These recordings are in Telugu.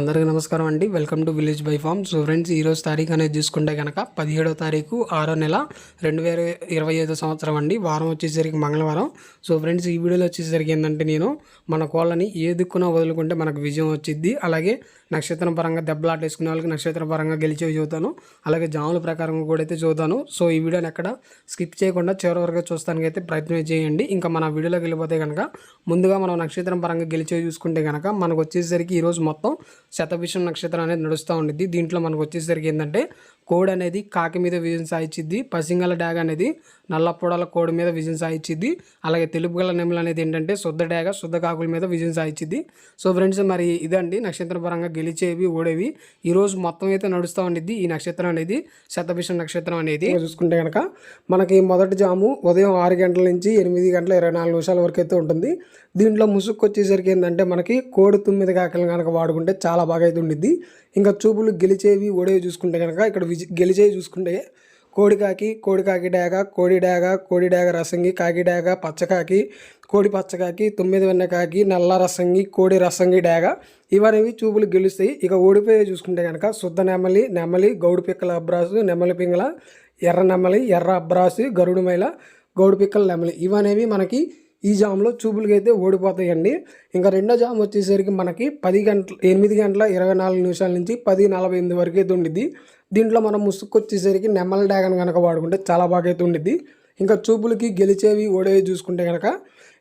అందరికీ నమస్కారం అండి. Welcome to village by farm so friends ఈరోజు తారీఖు అనేది చూసుకుంటే కనుక పదిహేడో తారీఖు ఆరో నెల రెండు వేల ఇరవై ఐదో సంవత్సరం అండి. వారం వచ్చేసరికి మంగళవారం. సో ఫ్రెండ్స్ ఈ వీడియోలో వచ్చేసరికి ఏంటంటే నేను మన కోళ్ళని ఏ దిక్కున వదులుకుంటే మనకు విజయం వచ్చింది అలాగే నక్షత్రం పరంగా దెబ్బలాట వేసుకునే వాళ్ళకి నక్షత్రం పరంగా గెలిచేవి చూతాను. అలాగే జాముల ప్రకారం కూడా అయితే చూతాను. సో ఈ వీడియోని ఎక్కడ స్కిప్ చేయకుండా చివరి వరకు చూస్తానికి అయితే ప్రయత్నం చేయండి. ఇంకా మన వీడియోలోకి వెళ్ళిపోతే కనుక ముందుగా మనం నక్షత్రం పరంగా గెలిచేవి చూసుకుంటే కనుక మనకు వచ్చేసరికి ఈరోజు మొత్తం శతభిషం నక్షత్రం అనేది నడుస్తూ ఉండిద్ది. దీంట్లో మనకు వచ్చేసరికి ఏంటంటే కోడ్ అనేది కాకి మీద విజయం సాధించిద్ది. పసింగల డాగ్ అనేది నల్ల పొడల కోడి మీద విజయం సాధించిద్ది. అలాగే తెలుపు గల నెమలు అనేది ఏంటంటే శుద్ధ డాగ శుద్ధ కాకుల మీద విజయం సాధించిద్ది. సో ఫ్రెండ్స్ మరి ఇదండి నక్షత్ర పరంగా గెలిచేవి ఓడేవి. ఈ రోజు మొత్తం అయితే నడుస్తూ ఉండిద్ది ఈ నక్షత్రం అనేది శతభిషం నక్షత్రం అనేది. చూసుకుంటే కనుక మనకి మొదటి జాము ఉదయం ఆరు గంటల నుంచి ఎనిమిది గంటల ఇరవై నాలుగు నిమిషాల వరకు అయితే ఉంటుంది. దీంట్లో ముసుగు వచ్చేసరికి ఏంటంటే మనకి కోడి తొమ్మిది కాకలు కనుక వాడుకుంటే చాలా బాగా అయితే ఉండిద్ది. ఇంకా చూపులు గెలిచేవి ఓడేవి చూసుకుంటే కనుక ఇక్కడ విజ గెలిచేవి చూసుకుంటే కోడికాకి కోడికాకి డాగ కోడి డాగ కోడి డాగ రసంగి కాకి డాగ పచ్చకాకి కోడి పచ్చకాకి తొమ్మిది వెన్న కాకి నల్ల రసంగి కోడి రసంగి డాగ ఇవనేవి చూపులు గెలుస్తాయి. ఇక ఓడిపోయే చూసుకుంటే కనుక శుద్ధ నెమలి నెమలి గౌడు పిక్కల అబ్రాసు నెమలి పింగళ ఎర్ర నెమలి ఎర్ర అబ్రాసు గరుడు మైల గౌడు పిక్కల నెమలి ఇవనేవి మనకి ఈ జామ్లో చూపులకి అయితే ఓడిపోతాయండి. ఇంకా రెండో జామ్ వచ్చేసరికి మనకి పది గంటల ఎనిమిది గంటల ఇరవై నాలుగు నిమిషాల నుంచి పది నలభై ఎనిమిది వరకు అయితే ఉండిద్ది. దీంట్లో మనం ముసుగు వచ్చేసరికి నెమ్మల డ్యాగన్ కనుక వాడుకుంటే చాలా బాగా అయితే ఉండిద్ది. ఇంకా చూపులకి గెలిచేవి ఓడేవి చూసుకుంటే కనుక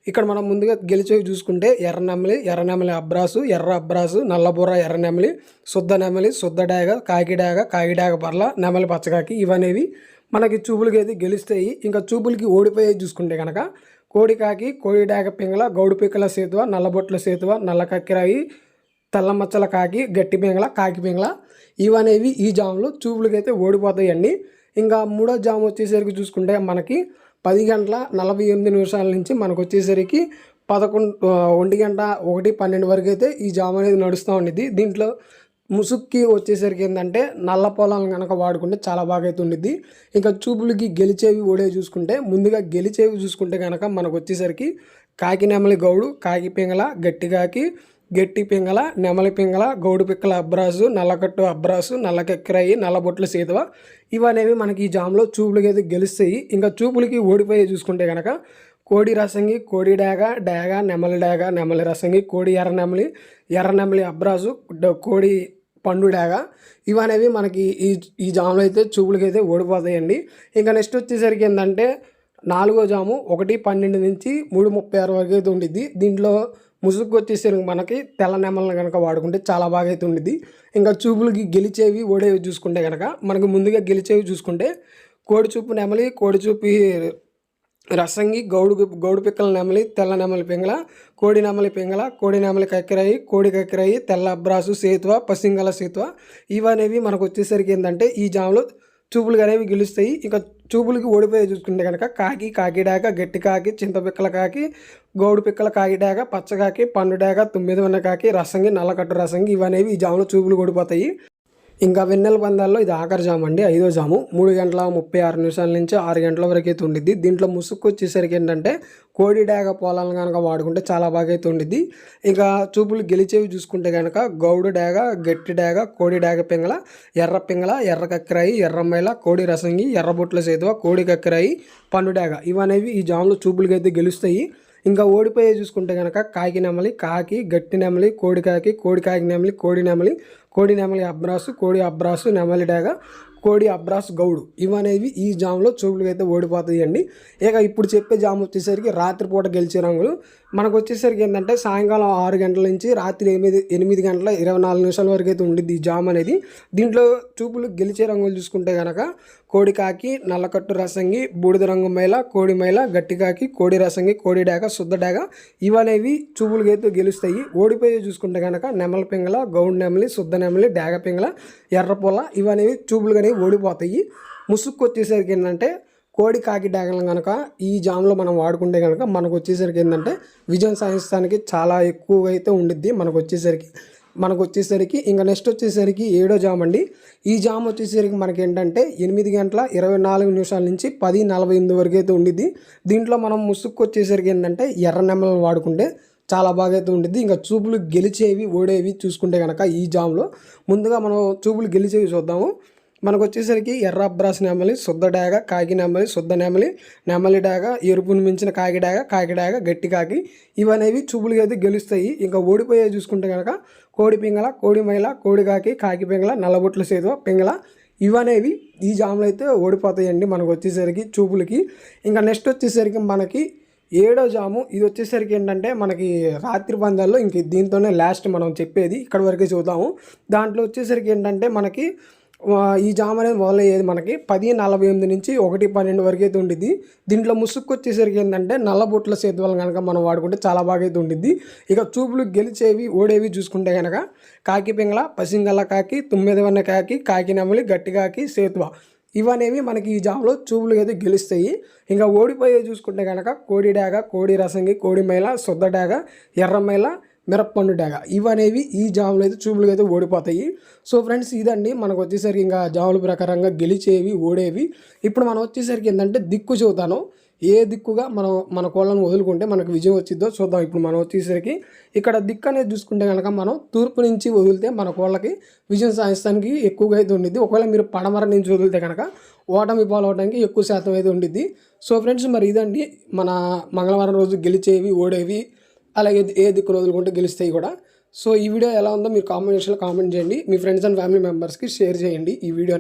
ఇక్కడ మనం ముందుగా గెలిచేవి చూసుకుంటే ఎర్ర నెమలి ఎర్ర నెమలి అబ్రాసు ఎర్ర అబ్రాసు నల్లబుర్ర ఎర్ర నెమలి శుద్ధ నెమలి శుద్ధ డాగ కాకి డాగ కాకి డాగ పర్ల నెమలి పచ్చకాకి ఇవనేవి మనకి చూపులకి అయితే గెలుస్తాయి. ఇంకా చూపులకి ఓడిపోయేవి చూసుకుంటే కనుక కోడికాకి కోడి పింగళ గౌడు పిక్కల సేతువ నల్లబొట్ల సేతువ నల్ల కక్కిరాయి తెల్ల మచ్చల కాకి గట్టి పింగళ కాకి పింగళ. ఇవనేవి ఈ జాములు. చూపులకైతే ఓడిపోతాయండి. ఇంకా మూడో జాము వచ్చేసరికి చూసుకుంటే మనకి పది గంటల నలభై ఎనిమిది నిమిషాల నుంచి మనకు వచ్చేసరికి పదకొండు ఒంటి గంట ఒకటి పన్నెండు వరకు అయితే ఈ జామ్ అనేది నడుస్తూ ఉండేది దీంట్లో ముసుక్కి వచ్చేసరికి ఏంటంటే నల్ల పొలాలను కనుక వాడుకుంటే చాలా బాగా అయితే ఉండిద్ది ఇంకా చూపులకి గెలిచేవి ఓడే చూసుకుంటే ముందుగా గెలిచేవి చూసుకుంటే కనుక మనకు వచ్చేసరికి కాకి నెమలి గౌడు కాకి పింగళ గట్టి కాకి గట్టి పింగళ నెమలి పింగళ గౌడు పిక్కల అబ్రాసు నల్లకట్టు అబ్రాసు నల్లకెక్కరాయి నల్లబొట్ల సీతవ ఇవనేవి మనకి ఈ జామ్లో చూపులకి అయితే గెలుస్తాయి. ఇంకా చూపులకి ఓడిపోయి చూసుకుంటే కనుక కోడి రసంగి కోడి డాగ డాగ నెమలి డాగ నెమలి రసంగి కోడి ఎర్ర నెమలి ఎర్ర నెమలి అబ్రాసు డ- కోడి పండుడాగా. ఇవనేవి మనకి ఈ ఈ జాములు అయితే చూపులకి అయితే ఓడిపోతాయండి ఇంకా నెక్స్ట్ వచ్చేసరికి ఏంటంటే నాలుగో జాము ఒకటి పన్నెండు నుంచి మూడు ముప్పై ఆరు వరకు అయితే ఉండిద్ది. దీంట్లో ముసుగు వచ్చేసరికి మనకి తెల్ల నెమలను కనుక వాడుకుంటే చాలా బాగా అయితే ఉండిద్ది. ఇంకా చూపులకి గెలిచేవి ఓడేవి చూసుకుంటే కనుక మనకి ముందుగా గెలిచేవి చూసుకుంటే కోడి చూపు నెమలి కోడి చూపి రసంగి గౌడు గౌడు పిక్కల నెమలి తెల్ల నెమలి పింగళ కోడి నెమలి పింగళ కోడి నెమలి కక్కిరాయి కోడి కక్కిరాయి తెల్ల అబ్రాసు సేతువ పసింగల సేతువ. ఇవనేవి మనకు వచ్చేసరికి ఏంటంటే ఈ జాములో చూపులు అనేవి గెలుస్తాయి. ఇంకా చూపులకి ఓడిపోయి చూసుకుంటే కనుక కాకి కాకిడాక గట్టి కాకి చింతపిక్కల కాకి గౌడు పిక్కల కాకిడాక పచ్చకాకి పండుడాక తొమ్మిది ఉన్న కాకి రసంగి నల్లకట్టు రసంగి ఇవనేవి ఈ జాములో చూపులు ఓడిపోతాయి. ఇంకా వెన్నెల పందాల్లో ఇది ఆఖరి జాము అండి ఐదో జాము. మూడు గంటల ముప్పై ఆరు నిమిషాల నుంచి ఆరు గంటల వరకు అయితే ఉండిద్ది. దీంట్లో ముసుగు వచ్చేసరికి ఏంటంటే కోడి డాగ పొలాలను కనుక వాడుకుంటే చాలా బాగా అయితే ఉండిద్ది. ఇంకా చూపులు గెలిచేవి చూసుకుంటే కనుక గౌడు డాగ గట్టి డాగ కోడి డాగ పింగళ ఎర్ర పింగళ ఎర్ర కక్కిరాయి ఎర్రమ్మైల కోడి రసంగి ఎర్రబొట్ల సేతువ కోడి కక్కిరాయి పండు డాగ. ఇవనేవి ఈ జాములు చూపులకైతే గెలుస్తాయి. ఇంకా ఓడిపోయే చూసుకుంటే కనుక కాకి నెమలి కాకి గట్టి నెమలి కోడి కాకి కోడి కాకి నెమలి కోడి నెమలి కోడి నెమలి అబ్రాసు కోడి అబ్రాసు నెమలి డేగ కోడి అబ్రాస్ గౌడు. ఇవనేవి ఈ జామ్లో చూపులకైతే అయితే అండి ఇక ఇప్పుడు చెప్పే జామ్ వచ్చేసరికి రాత్రిపూట గెలిచే రంగులు మనకు వచ్చేసరికి ఏంటంటే సాయంకాలం ఆరు గంటల నుంచి రాత్రి ఎనిమిది ఎనిమిది గంటల ఇరవై నాలుగు నిమిషాల వరకు అయితే ఉండిద్ది ఈ జామ్ అనేది. దీంట్లో చూపులు గెలిచే రంగులు చూసుకుంటే కనుక కోడి కాకి నల్లకట్టు రసంగి బూడిద రంగు మైల కోడి మైల గట్టి కాకి కోడి రసంగి కోడి డాగ శుద్ధ డాగ ఇవనేవి చూపులకి అయితే గెలుస్తాయి. ఓడిపోయి చూసుకుంటే కనుక నెమల పింగళ గౌడ్ నెమలి శుద్ధ నెమలి డాగ పింగళ ఎర్రపొల ఇవనేవి చూపులు ఓడిపోతాయి. ముసుక్కు వచ్చేసరికి ఏంటంటే కోడి కాకి డాగలను కనుక ఈ జామ్లో మనం వాడుకుంటే కనుక మనకు వచ్చేసరికి ఏంటంటే విజయం సాధించడానికి చాలా ఎక్కువగా అయితే ఉండిద్ది మనకు వచ్చేసరికి. మనకు వచ్చేసరికి ఇంకా నెక్స్ట్ వచ్చేసరికి ఏడో జామ్ అండి. ఈ జామ్ వచ్చేసరికి మనకి ఏంటంటే ఎనిమిది గంటల ఇరవై నాలుగు నిమిషాల నుంచి పది నలభై ఎనిమిది వరకు అయితే ఉండిద్ది. దీంట్లో మనం ముసుక్కు వచ్చేసరికి ఏంటంటే ఎర్ర నెమ్మలను వాడుకుంటే చాలా బాగా అయితే ఉండిద్ది. ఇంకా చూపులు గెలిచేవి ఓడేవి చూసుకుంటే కనుక ఈ జామ్లో. ముందుగా మనం చూపులు గెలిచేవి చూద్దాము. మనకు వచ్చేసరికి ఎర్ర అబ్రాస్ నెమలి శుద్ధ డాగ కాకి నెమలి శుద్ధ నెమలి నెమలి డాగ ఎరుపును మించిన కాకి డాగ కాకి డాగ గట్టి కాకి ఇవనేవి చూపులుగా అయితే గెలుస్తాయి. ఇంకా ఓడిపోయే చూసుకుంటే కనుక కోడి పింగళ కోడి మైల కోడి కాకి కాకి పింగళ నల్లబొట్ల సేతువ పింగళ ఇవనేవి ఈ జాములు అయితే ఓడిపోతాయండి మనకు వచ్చేసరికి చూపులకి. ఇంకా నెక్స్ట్ వచ్చేసరికి మనకి ఏడో జాము. ఇది వచ్చేసరికి ఏంటంటే మనకి రాత్రి పందాల్లో ఇంక దీంతోనే లాస్ట్ మనం చెప్పేది ఇక్కడ వరకే చూద్దాము. దాంట్లో వచ్చేసరికి ఏంటంటే మనకి ఈ జామ్ అనేది మొదలయ్యేది మనకి పది నలభై ఎనిమిది నుంచి ఒకటి పన్నెండు వరకు అయితే ఉండిద్ది. దీంట్లో ముసుక్కు వచ్చేసరికి ఏంటంటే నల్లబొట్ల సేతువలు కనుక మనం వాడుకుంటే చాలా బాగా అయితే ఉండిద్ది. ఇక చూపులు గెలిచేవి ఓడేవి చూసుకుంటే కనుక కాకి పింగళ పసింగల కాకి తుమ్మెదవన్న కాకి కాకి నెమలి గట్టి కాకి సేతువ. ఇవనేవి మనకి ఈ జామ్లో చూపులు అయితే గెలుస్తాయి. ఇంకా ఓడిపోయే చూసుకుంటే కనుక కోడి డాగ కోడి రసంగి కోడి మైల శుద్ధ డాగ ఎర్ర మైల మిరప్పండు డేగ. ఇవనేవి ఈ జాములు అయితే చూపులుగా అయితే ఓడిపోతాయి. సో ఫ్రెండ్స్ ఇదండి. మనకు వచ్చేసరికి ఇంకా జాముల ప్రకారంగా గెలిచేవి ఓడేవి. ఇప్పుడు మనం వచ్చేసరికి ఏంటంటే దిక్కు చూతాను ఏ దిక్కుగా మనం మన కోళ్ళను వదులుకుంటే మనకు విజయం వచ్చిద్దో చూద్దాం. ఇప్పుడు మనం వచ్చేసరికి ఇక్కడ దిక్కు అనేది చూసుకుంటే కనుక మనం తూర్పు నుంచి వదిలితే మన కోళ్ళకి విజయం సాధించడానికి ఎక్కువగా అయితే ఉండిద్ది. ఒకవేళ మీరు పడమర నుంచి వదిలితే కనుక ఓటమి పాలవడానికి ఎక్కువ శాతం అయితే ఉండిద్ది. సో ఫ్రెండ్స్ మరి ఇదండి. మన మంగళవారం రోజు గెలిచేవి ఓడేవి అలాగే ఏ దిక్కు వదులుకుంటే గెలుస్తాయి కూడా. సో ఈ వీడియో ఎలా ఉందో మీరు కామెంట్ సెక్షన్లో కామెంట్ చేయండి. మీ ఫ్రెండ్స్ అండ్ ఫ్యామిలీ మెంబర్స్కి షేర్ చేయండి ఈ వీడియో